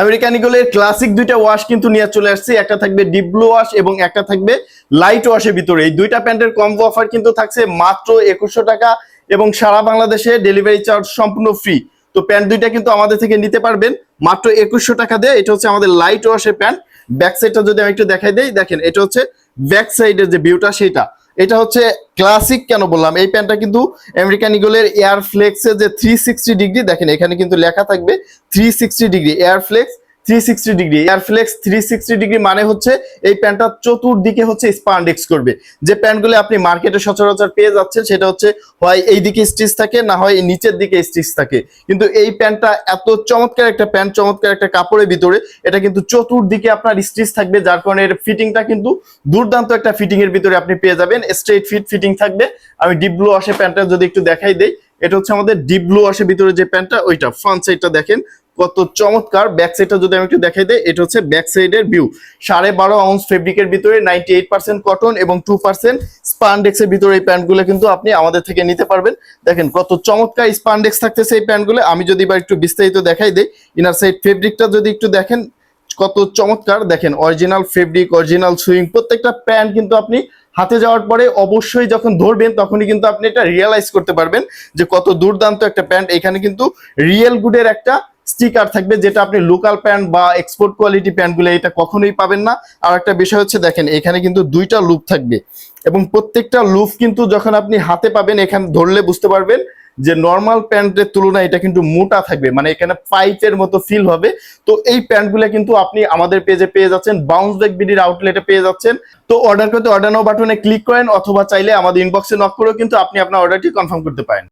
American ইগলের classic দুইটা wash কিন্তু নিয়ে চলে আসছে। একটা থাকবে ডিপ ব্লু ওয়াশ এবং একটা থাকবে লাইট ওয়াশের ভিতরে। এই দুইটা প্যান্টের কম্বো অফার কিন্তু থাকছে মাত্র একুশশো টাকা এবং সারা বাংলাদেশে ডেলিভারি চার্জ সম্পূর্ণ ফ্রি তো প্যান্ট দুইটা কিন্তু আমাদের থেকে নিতে পারবেন। মাত্র একুশশো টাকা দিয়ে এটা হচ্ছে আমাদের লাইট ওয়াশের প্যান্ট। ব্যাক সাইডটা যদি আমি একটু দেখাই দেই, দেখেন এটা হচ্ছে ব্যাক সাইডের যে ভিউটা সেটা এটা হচ্ছে ক্লাসিক কেন বললাম? এই প্যান্টটা কিন্তু আমেরিকান ইগলের এয়ার ফ্লেক্সের যে থ্রি ডিগ্রি দেখেন এখানে কিন্তু লেখা থাকবে three degree air flex three sixty degree air flex three sixty degree মানে হচ্ছে এই প্যান্টটা চতুর্দিকে হচ্ছে স্পান্ডেক্স করবে। যে প্যান্টগুলো আপনি মার্কেটে সচরাচর পেয়ে যাচ্ছেন সেটা হচ্ছে হয় এই দিকে স্টিচ থাকে না হয় নিচের দিকে স্টিচ থাকে। কিন্তু এই প্যান্টটা এত চমৎকার একটা প্যান্ট, চমৎকার একটা কাপড়ের ভিতরে, এটা কিন্তু চতুর্দিকে আপনার স্টিচ থাকবে, যার কারণে এর ফিটিংটা কিন্তু দুর্দান্ত একটা ফিটিং এর ভিতরে আপনি পেয়ে যাবেন। স্ট্রেট ফিট ফিটিং থাকবে। আমি ডিপ ব্লু আসে প্যান্টটা যদি একটু দেখাই দেই, এটা হচ্ছে আমাদের ডিপ ব্লু আসে ভিতরে যে প্যান্টটা, ওইটা ফ্রন্ট সাইডটা দেখেন। কত চমৎকার ব্যাক সাইডটা যদি আমি একটু দেখাই দিই, এটা হচ্ছে ব্যাক সাইডের ভিউ সাড়ে বারো আউন্স ফেব্রিকের ভিতরে নাইনটি এইট পার্সেন্ট কটন এবং টু পার্সেন্ট স্পান্ডেক্সের ভিতরে এই প্যান্টগুলো কিন্তু আপনি আমাদের থেকে নিতে পারবেন। দেখেন কত চমৎকার স্পানডেক্স থাকতেছে এই প্যান্টগুলো। আমি যদি বা একটু বিস্তারিত দেখাই দিই ইনার সাইড ফেব্রিকটা যদি একটু দেখেন, কত চমৎকার। দেখেন অরিজিনাল ফেব্রিক অরিজিনাল সুইং প্রত্যেকটা প্যান্ট কিন্তু আপনি হাতে যাওয়ার পরে অবশ্যই যখন ধরবেন, তখনই কিন্তু আপনি এটা রিয়েলাইজ করতে পারবেন যে কত দুর্দান্ত একটা প্যান্ট। এখানে কিন্তু রিয়েল গুডের একটা স্টিকার থাকবে যেটা আপনি লোকাল প্যান্ট বা এক্সপোর্ট কোয়ালিটি প্যান্টগুলো এটা কখনোই পাবেন না। আর একটা বিষয় হচ্ছে দেখেন, এখানে কিন্তু দুইটা লুপ থাকবে। এবং প্রত্যেকটা লুপ কিন্তু যখন আপনি হাতে পাবেন, এখানে ধরলে বুঝতে পারবেন যে নর্মাল প্যান্টের তুলনায় এটা কিন্তু মোটা থাকবে। মানে এখানে পাইপের মতো ফিল হবে। তো এই প্যান্টগুলো কিন্তু আপনি আমাদের পেজে পেয়ে যাচ্ছেন বাউন্স ব্যাক বিডির আউটলেটে পেয়ে যাচ্ছেন। তো অর্ডার করতে অর্ডার নাও বাটনে ক্লিক করেন, অথবা চাইলে আমাদের ইনবক্সে নক করেও কিন্তু আপনি আপনার অর্ডারটি কনফার্ম করতে পারেন।